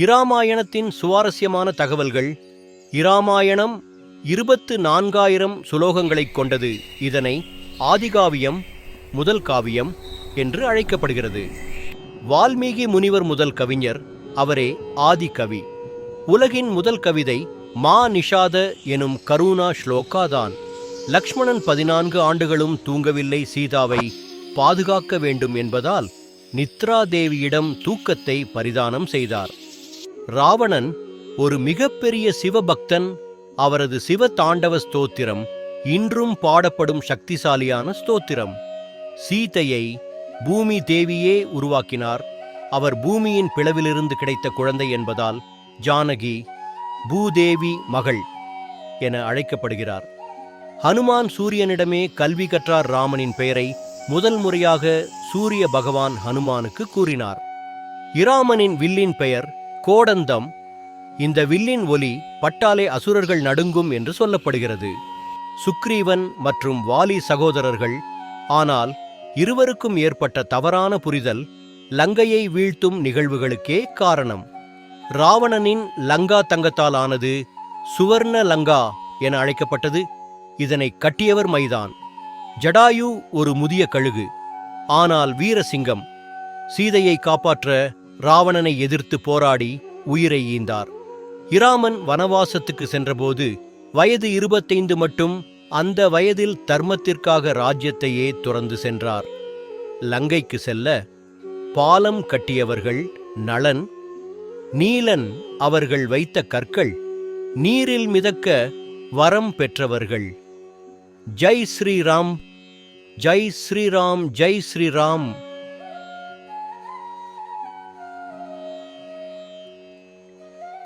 இராமாயணத்தின் சுவாரஸ்யமான தகவல்கள் இராமாயணம் இருபத்து நான்காயிரம் சுலோகங்களைக் கொண்டது. இதனை ஆதிகாவியம் முதல் காவியம் என்று அழைக்கப்படுகிறது. வால்மீகி முனிவர் முதல் கவிஞர் அவரே ஆதிகவி உலகின் முதல் கவிதை மா நிஷாத எனும் கருணா ஸ்லோகாதான் லக்ஷ்மணன் பதினான்கு ஆண்டுகளும் தூங்கவில்லை சீதாவை பாதுகாக்க வேண்டும் என்பதால் நித்ரா தேவியிடம் தூக்கத்தை பரிதானம் செய்தார். ராவணன் ஒரு மிகப்பெரிய சிவபக்தன் அவரது சிவ தாண்டவ ஸ்தோத்திரம் இன்றும் பாடப்படும் சக்திசாலியான ஸ்தோத்திரம். சீதையை பூமி தேவியே உருவாக்கினார். அவர் பூமியின் பிளவிலிருந்து கிடைத்த குழந்தை என்பதால் ஜானகி பூதேவி மகள் என அழைக்கப்படுகிறார். ஹனுமான் சூரியனிடமே கல்வி கற்றார் ராமனின் பெயரை முதல் முறையாக சூரிய பகவான் ஹனுமானுக்கு கூறினார். இராமனின் வில்லின் பெயர் கோடந்தம் இந்த வில்லின் ஒலி பட்டாலே அசுரர்கள் நடுங்கும் என்று சொல்லப்படுகிறது. சுக்ரீவன் மற்றும் வாலி சகோதரர்கள் ஆனால் இருவருக்கும் ஏற்பட்ட தவறான புரிதல் லங்கையை வீழ்த்தும் நிகழ்வுகளுக்கே காரணம். ராவணனின் லங்கா தங்கத்தால் ஆனது சுவர்ண லங்கா என அழைக்கப்பட்டது. இதனை கட்டியவர் மைதான். ஜடாயு ஒரு முதிய கழுகு ஆனால் வீரசிங்கம். சீதையை காப்பாற்ற ராவணனை எதிர்த்து போராடி உயிரை ஈந்தார். இராமன் வனவாசத்துக்கு சென்றபோது வயது இருபத்தைந்து மட்டும் அந்த வயதில் தர்மத்திற்காக ராஜ்யத்தையே துறந்து சென்றார். லங்கைக்கு செல்ல பாலம் கட்டியவர்கள் நளன் நீலன் அவர்கள் வைத்த கற்கள் நீரில் மிதக்க வரம் பெற்றவர்கள். ஜெய் ஸ்ரீராம் ஜெய் ஸ்ரீராம் ஜெய் ஸ்ரீராம்